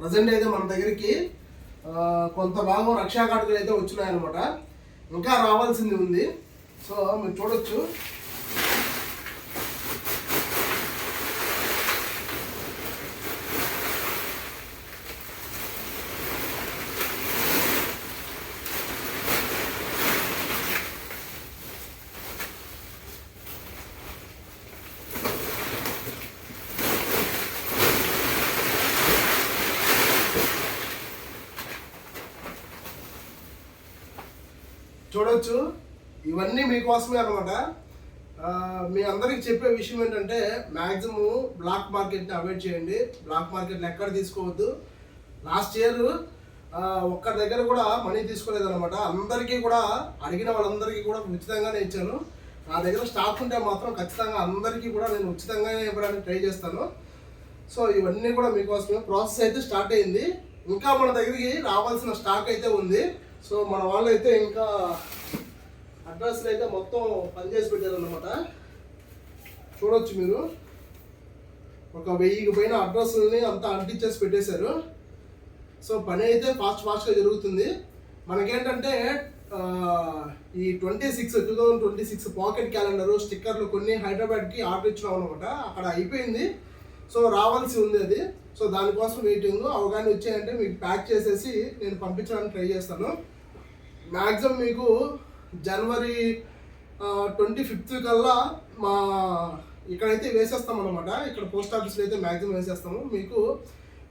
Present అయితే మన దగ్గరికి కొంత భాగం రక్షా కార్డులు అయితే వచ్చినాయన్నమాట. ఇంకా రావాల్సింది ఉంది. సో మీరు చూడొచ్చు. చూడొచ్చు. ఇవన్నీ మీకోసమే అనమాట మీ అందరికి చెప్పే విషయం ఏంటంటే మ్యాక్సిమం బ్లాక్ మార్కెట్ని అవాయిడ్ చేయండి. బ్లాక్ మార్కెట్ని ఎక్కడ తీసుకోవద్దు. లాస్ట్ ఇయర్ ఒక్కరి దగ్గర కూడా మనీ తీసుకోలేదు అనమాట అందరికీ కూడా అడిగిన వాళ్ళందరికీ కూడా ఉచితంగానే ఇచ్చాను. నా దగ్గర స్టాక్ ఉంటే మాత్రం ఖచ్చితంగా అందరికీ కూడా నేను ఉచితంగానే ఇవ్వడానికి ట్రై చేస్తాను. సో ఇవన్నీ కూడా మీకోసమే. ప్రాసెస్ అయితే స్టార్ట్ అయింది. ఇంకా మన దగ్గరికి రావాల్సిన స్టాక్ అయితే ఉంది. సో మన వాళ్ళు అయితే ఇంకా అడ్రస్లు అయితే మొత్తం పనిచేసి పెట్టారన్నమాట. చూడొచ్చు మీరు. ఒక వెయ్యికి పైన అడ్రస్ని అంతా అంటించేసి పెట్టేశారు. సో పని అయితే ఫాస్ట్ ఫాస్ట్గా జరుగుతుంది. మనకేంటంటే ఈ twenty six two thousand twenty six pocket calendar స్టిక్కర్లు కొన్ని హైదరాబాద్కి ఆర్డర్ ఇచ్చినాం అనమాట అక్కడ అయిపోయింది. సో రావాల్సి ఉంది అది. సో దానికోసం వెయిటింగ్ అవగాహన వచ్చాయంటే మీకు ప్యాక్ చేసేసి నేను పంపించడానికి ట్రై చేస్తాను. మ్యాక్సిమం మీకు జనవరి ట్వంటీ ఫిఫ్త్ కల్లా మా ఇక్కడైతే వేసేస్తాం అనమాట ఇక్కడ పోస్ట్ ఆఫీస్లో అయితే మ్యాక్సిమం వేసేస్తాము. మీకు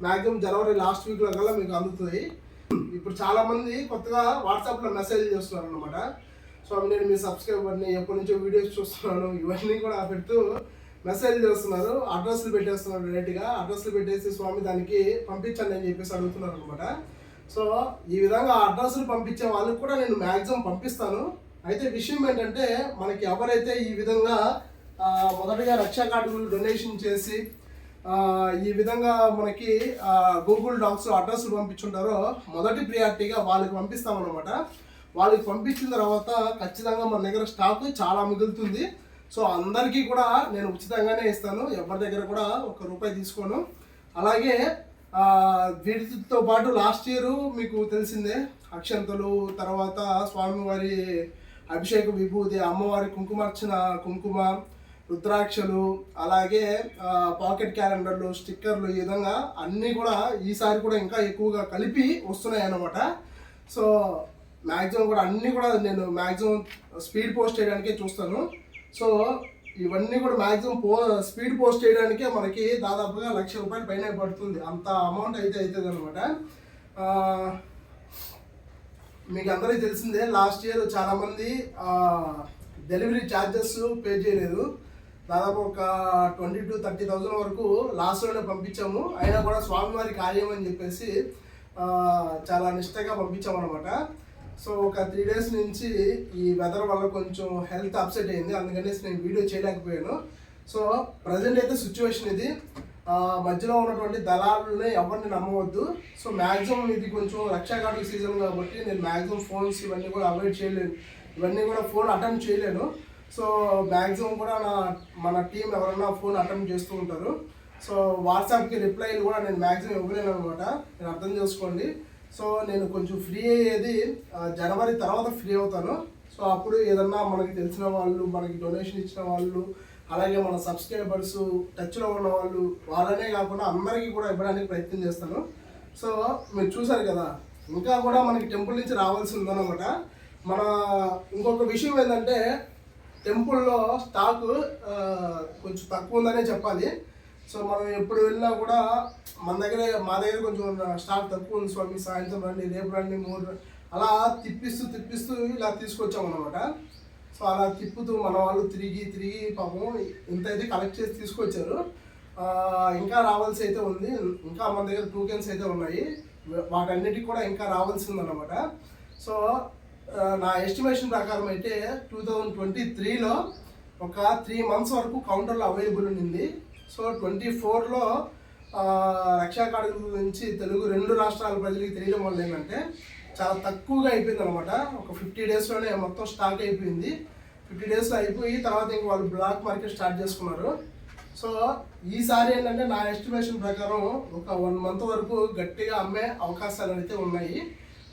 మ్యాక్సిమం జనవరి లాస్ట్ వీక్లో కల్లా మీకు అందుతుంది. ఇప్పుడు చాలామంది కొత్తగా వాట్సాప్లో మెసేజ్ చేస్తున్నారు అనమాట సో నేను మీ సబ్స్క్రైబర్ని ఎప్పటి నుంచో వీడియోస్ చూస్తున్నాను. ఇవన్నీ కూడా పెడుతూ మెసేజ్ చేస్తున్నారు అడ్రస్లు పెట్టేస్తున్నారు డైరెక్ట్గా. అడ్రస్లు పెట్టేసి స్వామి దానికి పంపించండి అని చెప్పేసి అడుగుతున్నారు అనమాట సో ఈ విధంగా అడ్రస్లు పంపించే వాళ్ళకి కూడా నేను మ్యాక్సిమం పంపిస్తాను. అయితే విషయం ఏంటంటే మనకి ఎవరైతే ఈ విధంగా మొదటగా రక్షా కార్డులు డొనేషన్ చేసి ఈ విధంగా మనకి గూగుల్ డాక్స్ అడ్రస్లు పంపించుంటారో మొదటి ప్రియారిటీగా వాళ్ళకి పంపిస్తామన్నమాట. వాళ్ళకి పంపించిన తర్వాత ఖచ్చితంగా మన దగ్గర స్టాక్ చాలా మిగులుతుంది సో అందరికీ కూడా నేను ఉచితంగానే ఇస్తాను. ఎవరి దగ్గర కూడా ఒక రూపాయి తీసుకోను. అలాగే వీటితో పాటు లాస్ట్ ఇయర్ మీకు తెలిసిందే అక్షంతలు తర్వాత స్వామివారి అభిషేక విభూతి అమ్మవారి కుంకుమార్చన కుంకుమ రుద్రాక్షలు అలాగే పాకెట్ క్యాలెండర్లు స్టిక్కర్లు ఈ విధంగా అన్నీ కూడా ఈసారి కూడా ఇంకా ఎక్కువగా కలిపి వస్తున్నాయి అన్నమాట సో మ్యాక్సిమం కూడా అన్నీ కూడా నేను మ్యాక్సిమం స్పీడ్ పోస్ట్ చేయడానికే చూస్తాను. సో ఇవన్నీ కూడా మ్యాక్సిమం పో స్పీడ్ పోస్ట్ చేయడానికే మనకి దాదాపుగా లక్ష రూపాయలు పైన పడుతుంది. అంత అమౌంట్ అయితే అవుతుంది అనమాట మీకు అందరికీ తెలిసిందే లాస్ట్ ఇయర్ చాలామంది డెలివరీ ఛార్జెస్ పే చేయలేదు. దాదాపు ఒక ట్వంటీ టు థర్టీ థౌజండ్ వరకు లాస్ట్లోనే పంపించాము. అయినా కూడా స్వామివారి కార్యం అని చెప్పేసి చాలా నిష్టగా పంపించాము అనమాట సో ఒక త్రీ డేస్ నుంచి ఈ వెదర్ వల్ల కొంచెం హెల్త్ అప్సెట్ అయింది. అందుకనేసి నేను వీడియో చేయలేకపోయాను. సో ప్రజెంట్ అయితే సిచ్యువేషన్ ఇది. మధ్యలో ఉన్నటువంటి దళాలని ఎవరిని నమ్మవద్దు. సో మ్యాక్సిమం ఇది కొంచెం రక్షా సీజన్ కాబట్టి నేను మ్యాక్సిమం ఫోన్స్ ఇవన్నీ కూడా అవాయిడ్ చేయలేను. ఇవన్నీ కూడా ఫోన్ అటెంప్ట్ చేయలేను. సో మ్యాక్సిమం కూడా నా మన టీం ఎవరైనా ఫోన్ అటెంప్ట్ చేస్తూ ఉంటారు. సో వాట్సాప్కి రిప్లైలు కూడా నేను మ్యాక్సిమం ఇవ్వలేను అనమాట నేను అర్థం చేసుకోండి. సో నేను కొంచెం ఫ్రీ అయ్యేది జనవరి తర్వాత ఫ్రీ అవుతాను. సో అప్పుడు ఏదన్నా మనకి తెలిసిన వాళ్ళు మనకి డొనేషన్ ఇచ్చిన వాళ్ళు అలాగే మన సబ్స్క్రైబర్స్ టచ్లో ఉన్న వాళ్ళు వాళ్ళనే కాకుండా అందరికీ కూడా ఇవ్వడానికి ప్రయత్నం చేస్తాను. సో మీరు చూసారు కదా ఇంకా కూడా మనకి టెంపుల్ నుంచి రావాల్సి ఉందన్నమాట. మన ఇంకొక విషయం ఏంటంటే టెంపుల్లో స్టాక్ కొంచెం తక్కువ ఉందనే చెప్పాలి. సో మనం ఎప్పుడు వెళ్ళినా కూడా మన దగ్గర మా దగ్గర కొంచెం స్టాక్ తక్కువ ఉంది స్వామి సాయంత్రం రండి రేపు రండి మూడు అలా తిప్పిస్తూ తిప్పిస్తూ ఇలా తీసుకొచ్చాం అనమాట సో అలా తిప్పుతూ మన వాళ్ళు తిరిగి తిరిగి పాపం ఇంత అయితే కలెక్ట్ చేసి తీసుకొచ్చారు. ఇంకా రావాల్సి అయితే ఉంది. ఇంకా మన దగ్గర టూకెన్స్ అయితే ఉన్నాయి. వాటన్నిటికి కూడా ఇంకా రావాల్సింది అనమాట సో నా ఎస్టిమేషన్ ప్రకారం అయితే టూ థౌజండ్ ట్వంటీ త్రీలో ఒక త్రీ మంత్స్ వరకు కౌంటర్లో అవైలబుల్ ఉండింది. సో ట్వంటీ ఫోర్లో రక్షా కార్డు గురించి తెలుగు రెండు రాష్ట్రాల ప్రజలకి తెలియడం వల్ల ఏంటంటే చాలా తక్కువగా అయిపోయింది అనమాట ఒక ఫిఫ్టీ డేస్లోనే మొత్తం స్టాక్ అయిపోయింది. ఫిఫ్టీ డేస్లో అయిపోయి తర్వాత ఇంక వాళ్ళు బ్లాక్ మార్కెట్ స్టార్ట్ చేసుకున్నారు. సో ఈసారి ఏంటంటే నా ఎస్టిమేషన్ ప్రకారం ఒక వన్ మంత్ వరకు గట్టిగా అమ్మే అవకాశాలు అయితే ఉన్నాయి.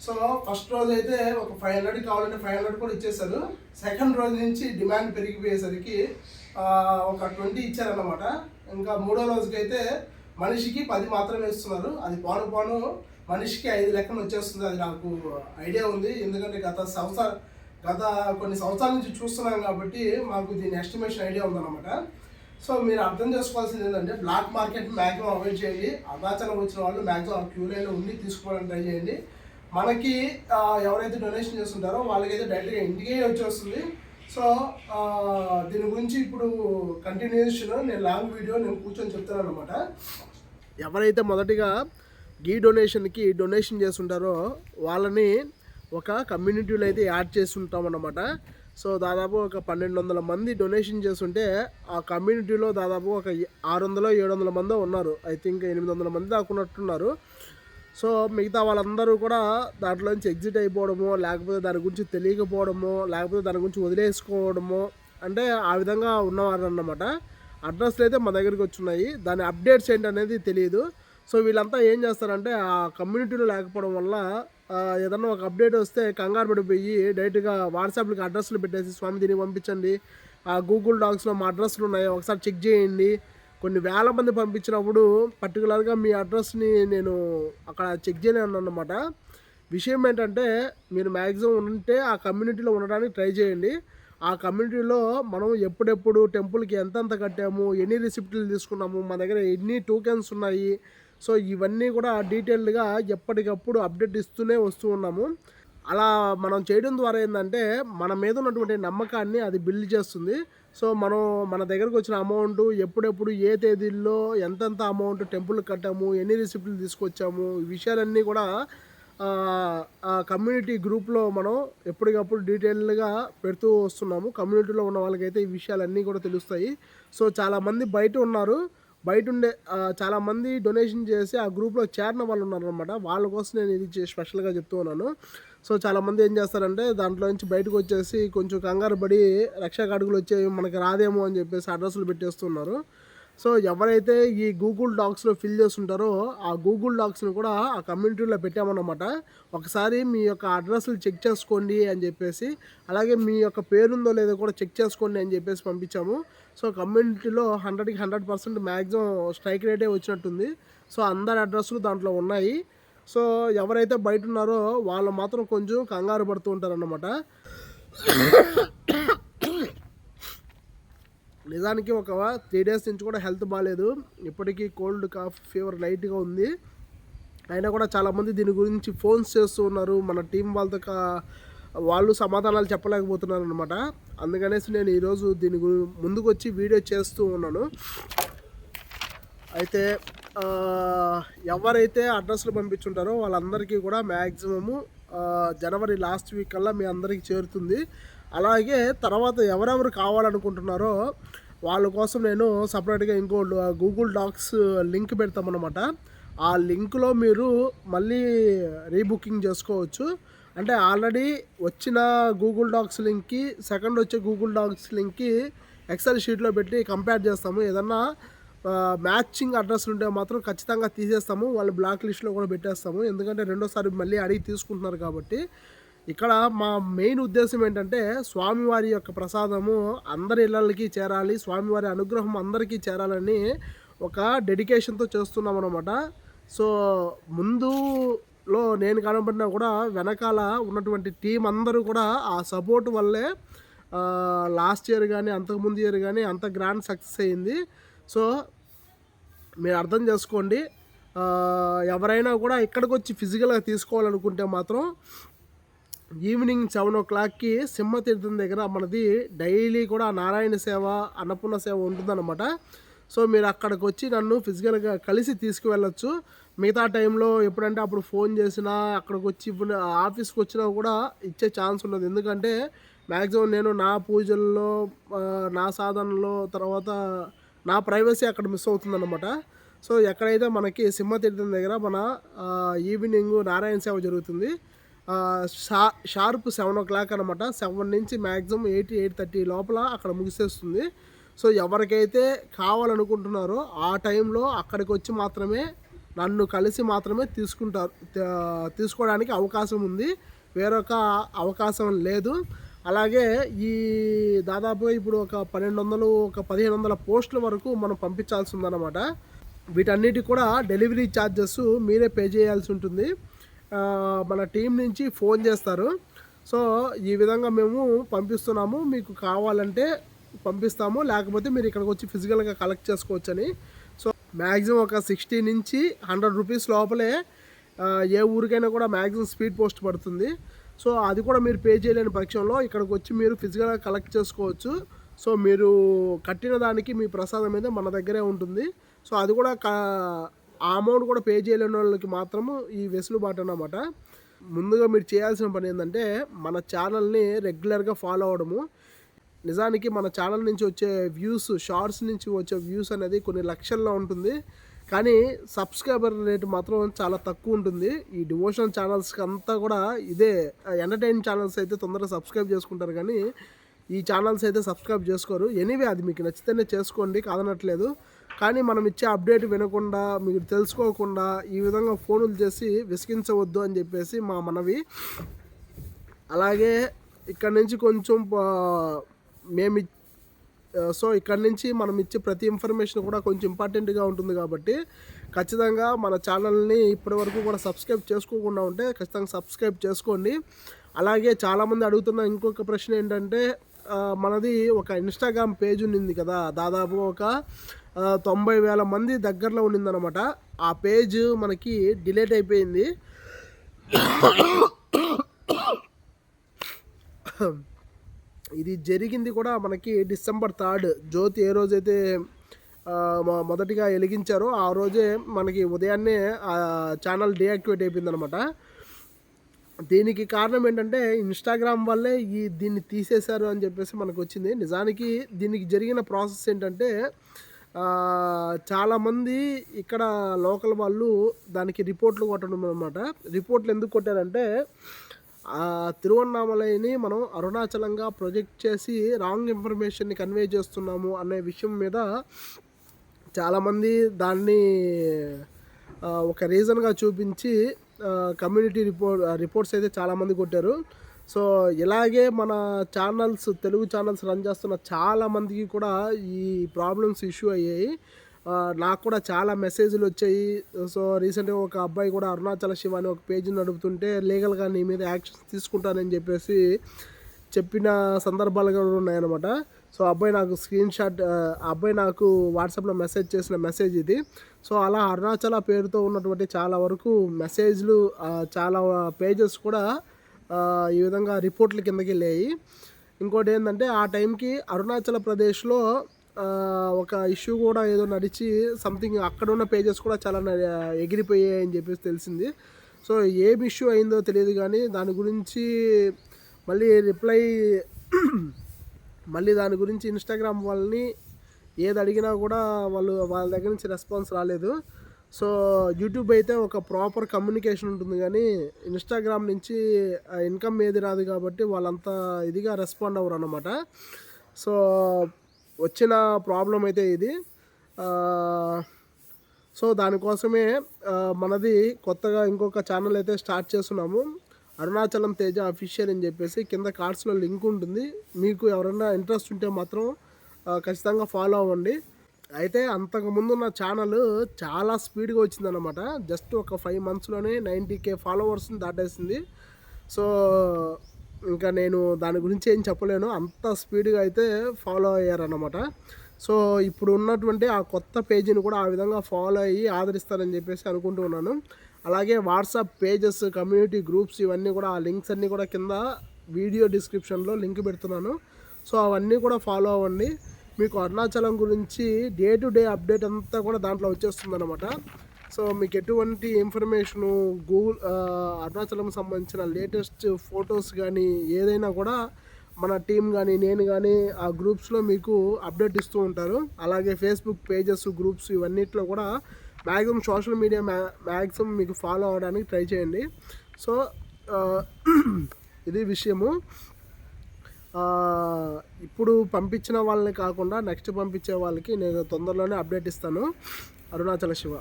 సో ఫస్ట్ రోజు అయితే ఒక ఫైవ్ హండ్రెడ్ కావాలంటే ఫైవ్ హండ్రెడ్ కూడా ఇచ్చేసారు సెకండ్ రోజు నుంచి డిమాండ్ పెరిగిపోయేసరికి ఒక ట్వంటీ ఇచ్చారన్నమాట. ఇంకా మూడో రోజుకైతే మనిషికి పది మాత్రమే ఇస్తున్నారు. అది పాను పాను మనిషికి ఐదు లెక్కలు వచ్చేస్తుంది. అది నాకు ఐడియా ఉంది. ఎందుకంటే గత సంవత్సర గత కొన్ని సంవత్సరాల నుంచి చూస్తున్నాం కాబట్టి మాకు దీని ఎస్టిమేషన్ ఐడియా ఉందన్నమాట. సో మీరు అర్థం చేసుకోవాల్సింది ఏంటంటే బ్లాక్ మార్కెట్ మ్యాక్సిమం అవాయిడ్ చేయండి. అరుణాచలం వచ్చిన వాళ్ళు మ్యాక్సిమం ఆ క్యూ లైన్లో ఉండి తీసుకోవడానికి ట్రై చేయండి. మనకి ఎవరైతే డొనేషన్ చేస్తుంటారో వాళ్ళకైతే డైరెక్ట్గా ఇంటికే వచ్చేస్తుంది. సో దీని గురించి ఇప్పుడు కంటిన్యూషన్ నేను లాంగ్ వీడియో నేను కూర్చొని చెప్తాను అనమాట ఎవరైతే మొదటిగా గీ డొనేషన్కి డొనేషన్ చేస్తుంటారో వాళ్ళని ఒక కమ్యూనిటీలో అయితే యాడ్ చేస్తుంటాం అనమాట సో దాదాపు ఒక పన్నెండు వందల మంది డొనేషన్ చేస్తుంటే ఆ కమ్యూనిటీలో దాదాపు ఒక ఆరు వందలు ఏడు వందల మంది ఉన్నారు. ఐ థింక్ ఎనిమిది వందల మంది దాకున్నట్టున్నారు సో మిగతా వాళ్ళందరూ కూడా దాంట్లోంచి ఎగ్జిట్ అయిపోవడము లేకపోతే దాని గురించి తెలియకపోవడము లేకపోతే దాని గురించి వదిలేసుకోవడము అంటే ఆ విధంగా ఉన్నవారు అన్నమాట అడ్రస్లు అయితే మా దగ్గరికి వచ్చున్నాయి దాని అప్డేట్స్ ఏంటి అనేది తెలియదు. సో వీళ్ళంతా ఏం చేస్తారంటే ఆ కమ్యూనిటీలో లేకపోవడం వల్ల ఏదన్నా ఒక అప్డేట్ వస్తే కంగారు పడిపోయి డైరెక్ట్గా వాట్సాప్లకి అడ్రస్లు పెట్టేసి స్వామి దీనికి పంపించండి. ఆ గూగుల్ డాక్స్లో మా అడ్రస్లు ఉన్నాయి. ఒకసారి చెక్ చేయండి. కొన్ని వేల మంది పంపించినప్పుడు పర్టికులర్గా మీ అడ్రస్ని నేను అక్కడ చెక్ చేయలేను అన్నమాట. విషయం ఏంటంటే మీరు మ్యాక్సిమం ఉంటే ఆ కమ్యూనిటీలో ఉండడానికి ట్రై చేయండి. ఆ కమ్యూనిటీలో మనం ఎప్పుడెప్పుడు టెంపుల్కి ఎంతెంత కట్టాము ఎన్ని రిసిప్ట్లు తీసుకున్నాము మన దగ్గర ఎన్ని టోకెన్స్ ఉన్నాయి. సో ఇవన్నీ కూడా డీటెయిల్డ్గా ఎప్పటికప్పుడు అప్డేట్ ఇస్తూనే వస్తూ ఉన్నాము. అలా మనం చేయడం ద్వారా ఏంటంటే మన మీద ఉన్నటువంటి నమ్మకాన్ని అది బిల్డ్ చేస్తుంది. సో మనం మన దగ్గరకు వచ్చిన అమౌంట్ ఎప్పుడెప్పుడు ఏ తేదీల్లో ఎంతెంత అమౌంట్ టెంపుల్ కట్టాము ఎన్ని రిసిప్ట్లు తీసుకొచ్చాము ఈ విషయాలన్నీ కూడా కమ్యూనిటీ గ్రూప్లో మనం ఎప్పటికప్పుడు డీటెయిల్గా పెడుతూ వస్తున్నాము. కమ్యూనిటీలో ఉన్న వాళ్ళకైతే ఈ విషయాలన్నీ కూడా తెలుస్తాయి. సో చాలామంది బయట ఉన్నారు. బయట ఉండే చాలామంది డొనేషన్ చేసి ఆ గ్రూప్లో చేరిన వాళ్ళు ఉన్నారు అనమాట వాళ్ళ కోసం నేను ఇది చే- స్పెషల్గా చెప్తూ ఉన్నాను. సో చాలామంది ఏం చేస్తారంటే దాంట్లో నుంచి బయటకు వచ్చేసి కొంచెం కంగారు పడి రక్షా అడుగులు వచ్చేవి మనకి రాదేమో అని చెప్పేసి అడ్రస్లు పెట్టేస్తున్నారు. సో ఎవరైతే ఈ గూగుల్ డాక్స్లో ఫిల్ చేస్తుంటారో ఆ గూగుల్ డాక్స్ని కూడా ఆ కమ్యూనిటీలో పెట్టామన్నమాట. ఒకసారి మీ యొక్క అడ్రస్లు చెక్ చేసుకోండి అని చెప్పేసి అలాగే మీ యొక్క పేరుందో లేదో కూడా చెక్ చేసుకోండి అని చెప్పేసి పంపించాము. సో కమ్యూనిటీలో హండ్రెడ్కి హండ్రెడ్ పర్సెంట్ మ్యాక్సిమం స్ట్రైక్ రేటే వచ్చినట్టుంది. సో అందరి అడ్రస్లు దాంట్లో ఉన్నాయి. సో ఎవరైతే బయట ఉన్నారో వాళ్ళు మాత్రం కొంచెం కంగారు పడుతూ ఉంటారన్నమాట. నిజానికి ఒక త్రీ డేస్ నుంచి కూడా హెల్త్ బాగాలేదు ఇప్పటికీ కోల్డ్ కాఫ్ ఫీవర్ లైట్గా ఉంది. అయినా కూడా చాలామంది దీని గురించి ఫోన్స్ చేస్తూ ఉన్నారు. మన టీం వాళ్ళతో వాళ్ళు సమాధానాలు చెప్పలేకపోతున్నారు అనమాట అందుకనేసి నేను ఈరోజు దీని గురి ముందుకు వచ్చి వీడియో చేస్తూ ఉన్నాను. అయితే ఎవరైతే అడ్రస్లు పంపించుంటారో వాళ్ళందరికీ కూడా మ్యాక్సిమము జనవరి లాస్ట్ వీక్ కల్లా మీ అందరికీ చేరుతుంది. అలాగే తర్వాత ఎవరెవరు కావాలనుకుంటున్నారో వాళ్ళ కోసం నేను సపరేట్గా ఇంకో గూగుల్ డాక్స్ లింక్ పెడతామన్నమాట. ఆ లింక్లో మీరు మళ్ళీ రీబుకింగ్ చేసుకోవచ్చు. అంటే ఆల్రెడీ వచ్చిన గూగుల్ డాక్స్ లింక్కి సెకండ్ వచ్చే గూగుల్ డాక్స్ లింక్కి ఎక్సెల్ షీట్లో పెట్టి కంపేర్ చేస్తాము. ఏదన్నా మ్యాచింగ్ అడ్రస్ ఉంటే మాత్రం ఖచ్చితంగా తీసేస్తాము. వాళ్ళు బ్లాక్ లిస్ట్లో కూడా పెట్టేస్తాము. ఎందుకంటే రెండోసారి మళ్ళీ అడిగి తీసుకుంటున్నారు కాబట్టి. ఇక్కడ మా మెయిన్ ఉద్దేశం ఏంటంటే స్వామివారి యొక్క ప్రసాదము అందరి ఇళ్ళకి చేరాలి స్వామివారి అనుగ్రహం అందరికీ చేరాలని ఒక డెడికేషన్తో చేస్తున్నాం అనమాట సో ముందులో నేను కనబడినా కూడా వెనకాల ఉన్నటువంటి టీం అందరూ కూడా ఆ సపోర్ట్ వల్లే లాస్ట్ ఇయర్ కానీ అంతకుముందు ఇయర్ కానీ అంత గ్రాండ్ సక్సెస్ అయింది. సో మీరు అర్థం చేసుకోండి. ఎవరైనా కూడా ఇక్కడికి వచ్చి ఫిజికల్గా తీసుకోవాలనుకుంటే మాత్రం ఈవినింగ్ సెవెన్ ఓ క్లాక్కి సింహతీర్థం దగ్గర మనది డైలీ కూడా నారాయణ సేవ అన్నపూర్ణ సేవ ఉంటుందన్నమాట. సో మీరు అక్కడికి వచ్చి నన్ను ఫిజికల్గా కలిసి తీసుకువెళ్ళొచ్చు. మిగతా టైంలో ఎప్పుడంటే అప్పుడు ఫోన్ చేసినా అక్కడికి వచ్చి ఇప్పుడు ఆఫీస్కి వచ్చినా కూడా ఇచ్చే ఛాన్స్ ఉండదు. ఎందుకంటే మ్యాక్సిమం నేను నా పూజల్లో నా సాధనలో తర్వాత నా ప్రైవసీ అక్కడ మిస్ అవుతుందన్నమాట. సో ఎక్కడైతే మనకి సింహతీర్థం దగ్గర మన ఈవినింగ్ నారాయణ సేవ జరుగుతుంది షా షార్ప్ సెవెన్ ఓ క్లాక్ అనమాట సెవెన్ నుంచి మ్యాక్సిమం ఎయిట్ ఎయిట్ థర్టీ లోపల అక్కడ ముగిసేస్తుంది. సో ఎవరికైతే కావాలనుకుంటున్నారో ఆ టైంలో అక్కడికి వచ్చి మాత్రమే నన్ను కలిసి మాత్రమే తీసుకుంటారు తీసుకోవడానికి అవకాశం ఉంది. వేరొక అవకాశం లేదు. అలాగే ఈ దాదాపు ఇప్పుడు ఒక పన్నెండు వందలు ఒక పదిహేను వందల పోస్టుల వరకు మనం పంపించాల్సి ఉందన్నమాట వీటన్నిటి కూడా డెలివరీ ఛార్జెస్ మీరే పే చేయాల్సి ఉంటుంది. మన టీం నుంచి ఫోన్ చేస్తారు. సో ఈ విధంగా మేము పంపిస్తున్నాము. మీకు కావాలంటే పంపిస్తాము. లేకపోతే మీరు ఇక్కడికి వచ్చి ఫిజికల్గా కలెక్ట్ చేసుకోవచ్చని. సో మ్యాక్సిమం ఒక సిక్స్టీ నుంచి హండ్రెడ్ రూపీస్ లోపలే ఏ ఊరికైనా కూడా మ్యాక్సిమం స్పీడ్ పోస్ట్ పడుతుంది. సో అది కూడా మీరు పే చేయలేని పక్షంలో ఇక్కడికి వచ్చి మీరు ఫిజికల్గా కలెక్ట్ చేసుకోవచ్చు. సో మీరు కట్టిన దానికి మీ ప్రసాదం అయితే మన దగ్గరే ఉంటుంది. సో అది కూడా ఆ అమౌంట్ కూడా పే చేయలేని వాళ్ళకి మాత్రము ఈ వెసులుబాటు అన్నమాట. ముందుగా మీరు చేయాల్సిన పని ఏంటంటే మన ఛానల్ని రెగ్యులర్గా ఫాలో అవ్వడము నిజానికి మన ఛానల్ నుంచి వచ్చే వ్యూస్ షార్ట్స్ నుంచి వచ్చే వ్యూస్ అనేది కొన్ని లక్షల్లో ఉంటుంది. కానీ సబ్స్క్రైబర్ రేట్ మాత్రం చాలా తక్కువ ఉంటుంది. ఈ డివోషనల్ ఛానల్స్కి అంతా కూడా ఇదే ఎంటర్టైన్ ఛానల్స్ అయితే తొందరగా సబ్స్క్రైబ్ చేసుకుంటారు కానీ ఈ ఛానల్స్ అయితే సబ్స్క్రైబ్ చేసుకోరు. ఎనీవే అది మీకు నచ్చితేనే చేసుకోండి కాదనట్లేదు. కానీ మనం ఇచ్చే అప్డేట్ వినకుండా మీరు తెలుసుకోకుండా ఈ విధంగా ఫోనులు చేసి విసిగించవద్దు అని చెప్పేసి మా మనవి. అలాగే ఇక్కడ నుంచి కొంచెం మేము సో ఇక్కడ నుంచి మనం ఇచ్చే ప్రతి ఇన్ఫర్మేషన్ కూడా కొంచెం ఇంపార్టెంట్గా ఉంటుంది కాబట్టి ఖచ్చితంగా మన ఛానల్ని ఇప్పటివరకు కూడా సబ్స్క్రైబ్ చేసుకోకుండా ఉంటే ఖచ్చితంగా సబ్స్క్రైబ్ చేసుకోండి. అలాగే చాలామంది అడుగుతున్న ఇంకొక ప్రశ్న ఏంటంటే మనది ఒక ఇన్స్టాగ్రామ్ పేజ్ ఉన్నింది కదా దాదాపు ఒక తొంభై వేల మంది దగ్గరలో ఉన్నిందనమాట ఆ పేజ్ మనకి డిలీట్ అయిపోయింది. ఇది జరిగింది కూడా మనకి డిసెంబర్ థర్డ్. జ్యోతి ఏ రోజైతే మొ- మొదటిగా వెలిగించారో ఆ రోజే మనకి ఉదయాన్నే ఆ ఛానల్ డీయాక్టివేట్ అయిపోయింది అనమాట దీనికి కారణం ఏంటంటే ఇన్స్టాగ్రామ్ వల్లే ఈ దీన్ని తీసేశారు అని చెప్పేసి మనకు వచ్చింది. నిజానికి దీనికి జరిగిన ప్రాసెస్ ఏంటంటే చాలామంది ఇక్కడ లోకల్ వాళ్ళు దానికి రిపోర్ట్లు కొట్టడం అనమాట రిపోర్ట్లు ఎందుకు కొట్టారంటే ఆ తిరువన్నామలైని మనం అరుణాచలంగా ప్రొజెక్ట్ చేసి రాంగ్ ఇన్ఫర్మేషన్ని కన్వే చేస్తున్నాము అనే విషయం మీద చాలామంది దాన్ని ఒక రీజన్గా చూపించి కమ్యూనిటీ రిపోర్ట్ రిపోర్ట్స్ అయితే చాలామంది కొట్టారు. సో ఇలాగే మన ఛానల్స్ తెలుగు ఛానల్స్ రన్ చేస్తున్న చాలామందికి కూడా ఈ ప్రాబ్లమ్స్ ఇష్యూ అయ్యాయి. నాకు కూడా చాలా మెసేజ్లు వచ్చాయి. సో రీసెంట్గా ఒక అబ్బాయి కూడా అరుణాచల శివ అని ఒక పేజీ నడుపుతుంటే లీగల్గా నీ మీద యాక్షన్ తీసుకుంటానని చెప్పేసి చెప్పిన సందర్భాలు కూడా ఉన్నాయన్నమాట. సో అబ్బాయి నాకు స్క్రీన్ షాట్ అబ్బాయి నాకు వాట్సాప్లో మెసేజ్ చేసిన మెసేజ్ ఇది. సో అలా అరుణాచల పేరుతో ఉన్నటువంటి చాలా వరకు మెసేజ్లు చాలా పేజెస్ కూడా ఈ విధంగా రిపోర్ట్ల కిందకి వెళ్ళాయి ఇంకోటి ఏంటంటే ఆ టైంకి అరుణాచల్ ప్రదేశ్లో ఒక ఇష్యూ కూడా ఏదో నడిచి సంథింగ్ అక్కడ ఉన్న పేజెస్ కూడా చాలా ఎగిరిపోయాయి అని చెప్పేసి తెలిసింది. సో ఏం ఇష్యూ అయిందో తెలియదు కానీ దాని గురించి మళ్ళీ రిప్లై మళ్ళీ దాని గురించి ఇన్స్టాగ్రామ్ వాళ్ళని ఏది అడిగినా కూడా వాళ్ళు వాళ్ళ దగ్గర నుంచి రెస్పాన్స్ రాలేదు. సో యూట్యూబ్ అయితే ఒక ప్రాపర్ కమ్యూనికేషన్ ఉంటుంది కానీ ఇన్స్టాగ్రామ్ నుంచి ఇన్కమ్ ఏది రాదు కాబట్టి వాళ్ళంతా ఇదిగా రెస్పాండ్ అవ్వరు అనమాట సో వచ్చిన ప్రాబ్లం అయితే ఇది. సో దానికోసమే మనది కొత్తగా ఇంకొక ఛానల్ అయితే స్టార్ట్ చేస్తున్నాము. అరుణాచలం తేజ అఫీషియల్ అని చెప్పేసి కింద కార్డ్స్లో లింక్ ఉంటుంది. మీకు ఎవరైనా ఇంట్రెస్ట్ ఉంటే మాత్రం ఖచ్చితంగా ఫాలో అవ్వండి. అయితే అంతకుముందు నా ఛానల్ చాలా స్పీడ్గా వచ్చిందనమాట జస్ట్ ఒక ఫైవ్ మంత్స్లోనే నైంటీ కే ఫాలోవర్స్ని దాటేసింది. సో ఇంకా నేను దాని గురించి ఏం చెప్పలేను. అంత స్పీడ్గా అయితే ఫాలో అయ్యారన్నమాట. సో ఇప్పుడు ఉన్నటువంటి ఆ కొత్త పేజీని కూడా ఆ విధంగా ఫాలో అయ్యి ఆదరిస్తారని చెప్పేసి అనుకుంటూ ఉన్నాను. అలాగే వాట్సాప్ పేజెస్ కమ్యూనిటీ గ్రూప్స్ ఇవన్నీ కూడా ఆ లింక్స్ అన్నీ కూడా కింద వీడియో డిస్క్రిప్షన్లో లింక్ పెడుతున్నాను. సో అవన్నీ కూడా ఫాలో అవ్వండి. మీకు అరుణాచలం గురించి డే టు డే అప్డేట్ అంతా కూడా దాంట్లో వచ్చేస్తుంది అనమాట సో మీకు ఎటువంటి ఇన్ఫర్మేషను గూగుల్ అరుణాచలం సంబంధించిన లేటెస్ట్ ఫొటోస్ కానీ ఏదైనా కూడా మన టీం కానీ నేను కానీ ఆ గ్రూప్స్లో మీకు అప్డేట్ ఇస్తూ ఉంటారు. అలాగే ఫేస్బుక్ పేజెస్ గ్రూప్స్ ఇవన్నిట్లో కూడా మ్యాక్సిమం సోషల్ మీడియా మ్యా మ్యాక్సిమం మీకు ఫాలో అవ్వడానికి ట్రై చేయండి. సో ఇది విషయము. ఇప్పుడు పంపించిన వాళ్ళని కాకుండా నెక్స్ట్ పంపించే వాళ్ళకి నేను తొందరలోనే అప్డేట్ ఇస్తాను. అరుణాచల శివ.